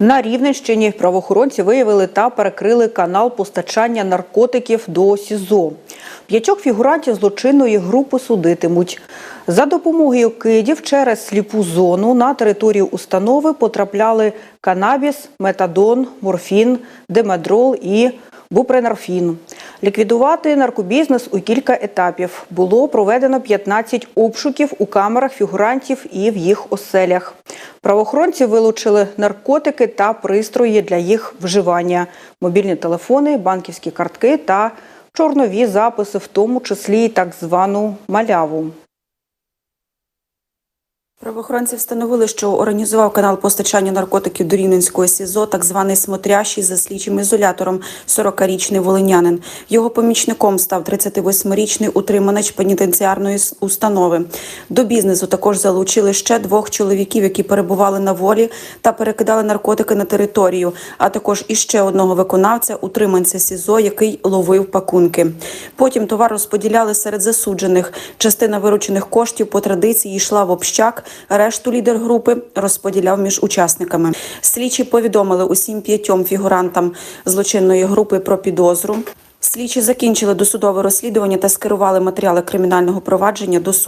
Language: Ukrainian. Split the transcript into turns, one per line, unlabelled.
На Рівненщині правоохоронці виявили та перекрили канал постачання наркотиків до СІЗО. П'ятьох фігурантів злочинної групи судитимуть. За допомогою кидів через сліпу зону на територію установи потрапляли канабіс, метадон, морфін, демедрол і бупренорфін. Ліквідувати наркобізнес у кілька етапів. Було проведено 15 обшуків у камерах фігурантів і в їх оселях. Правоохоронці вилучили наркотики та пристрої для їх вживання, мобільні телефони, банківські картки та чорнові записи, в тому числі й так звану маляву.
Правоохоронці встановили, що організував канал постачання наркотиків до Рівненського СІЗО, так званий смотрящий за слідчим ізолятором, 40-річний волинянин. Його помічником став 38-річний утримач пенітенціарної установи. До бізнесу також залучили ще двох чоловіків, які перебували на волі та перекидали наркотики на територію, а також іще одного виконавця, утриманця СІЗО, який ловив пакунки. Потім товар розподіляли серед засуджених. Частина виручених коштів по традиції йшла в общак. Решту лідер групи розподіляв між учасниками. Слідчі повідомили усім п'ятьом фігурантам злочинної групи про підозру. Слідчі закінчили досудове розслідування та скерували матеріали кримінального провадження до суду.